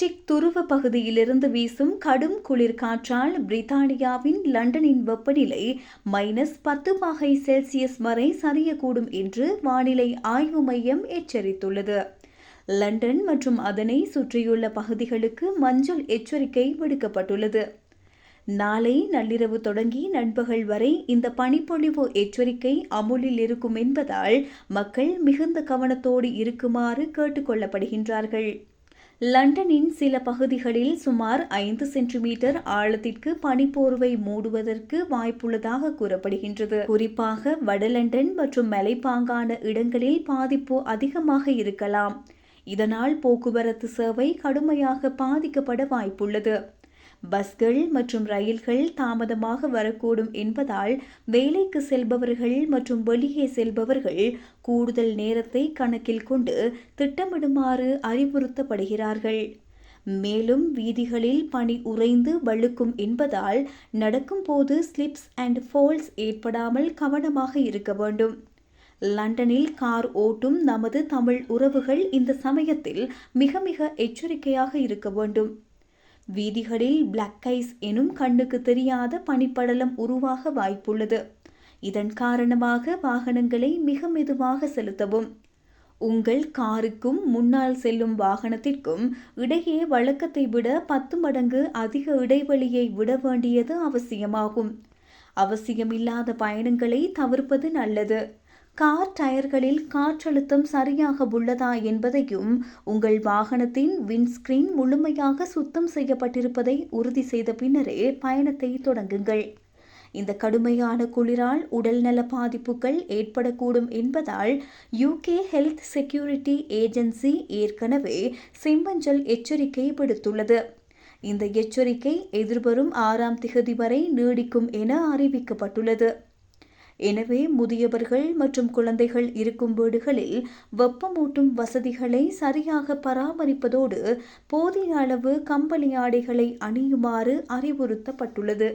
Arctic துருவ பகுதியிலிருந்து வீசும் கடும் குளிர் காற்றால் பிரித்தானியாவின் லண்டனின் வெப்பநிலை மைனஸ் பத்து பாகை செல்சியஸ் வரை சரியக்கூடும் என்று வானிலை ஆய்வு மையம் எச்சரித்துள்ளது. லண்டன் மற்றும் அதனை சுற்றியுள்ள பகுதிகளுக்கு மஞ்சள் எச்சரிக்கை விடுக்கப்பட்டுள்ளது. நாளை நள்ளிரவு தொடங்கி நண்பகல் வரை இந்த பனிப்பொழிவு எச்சரிக்கை அமுலில் இருக்கும் என்பதால் மக்கள் மிகுந்த கவனத்தோடு இருக்குமாறு கேட்டுக்கொள்ளப்படுகின்றார்கள் லண்டனின் சில பகுதிகளில் சுமார் ஐந்து சென்டிமீட்டர் ஆழத்திற்கு பனிப்போர்வை மூடுவதற்கு வாய்ப்புள்ளதாக கூறப்படுகின்றது. குறிப்பாக வடலண்டன் மற்றும் மலைப்பாங்கான இடங்களில் பாதிப்பு அதிகமாக இருக்கலாம். இதனால் போக்குவரத்து சேவை கடுமையாக பாதிக்கப்பட வாய்ப்புள்ளது. பஸ்கள் மற்றும் ரயில்கள் தாமதமாக வரக்கூடும் என்பதால் வேலைக்கு செல்பவர்கள் மற்றும் வெளியே செல்பவர்கள் கூடுதல் நேரத்தை கணக்கில் கொண்டு திட்டமிடுமாறு அறிவுறுத்தப்படுகிறார்கள். மேலும் வீதிகளில் பனி உறைந்து வழுக்கும் என்பதால் நடக்கும்போது ஸ்லிப்ஸ் அண்ட் ஃபால்ஸ் ஏற்படாமல் கவனமாக இருக்க வேண்டும். லண்டனில் கார் ஓட்டும் நமது தமிழ் உறவுகள் இந்த சமயத்தில் மிக மிக எச்சரிக்கையாக இருக்க வேண்டும். வீதிகளில் பிளாக் ஐஸ் எனும் கண்ணுக்கு தெரியாத பனிப்படலம் உருவாக வாய்ப்புள்ளது. இதன் காரணமாக வாகனங்களை மிக மெதுவாக செலுத்தவும் உங்கள் காருக்கும் முன்னால் செல்லும் வாகனத்திற்கும் இடையே வழக்கத்தை விட பத்து மடங்கு அதிக இடைவெளியை விட வேண்டியது அவசியமாகும். அவசியமில்லாத பயணங்களை தவிர்ப்பது நல்லது. கார் டயர்களில் காற்றழுத்தம் சரியாக உள்ளதா என்பதையும் உங்கள் வாகனத்தின் விண்ட்ஸ்கிரீன் முழுமையாக சுத்தம் செய்யப்பட்டிருப்பதை உறுதி செய்த பின்னரே பயணத்தை தொடங்குங்கள். இந்த கடுமையான குளிரால் உடல்நல பாதிப்புகள் ஏற்படக்கூடும் என்பதால் யூகே ஹெல்த் செக்யூரிட்டி ஏஜென்சி ஏற்கனவே செம்மஞ்சள் எச்சரிக்கை விடுத்துள்ளது. இந்த எச்சரிக்கை எதிர்வரும் ஆறாம் திகதி வரை நீடிக்கும் என அறிவிக்கப்பட்டுள்ளது. எனவே முதியவர்கள் மற்றும் குழந்தைகள் இருக்கும் வீடுகளில் வெப்பமூட்டும் வசதிகளை சரியாக பராமரிப்பதோடு போதிய அளவு கம்பளி ஆடைகளை அணியுமாறு அறிவுறுத்தப்பட்டுள்ளது.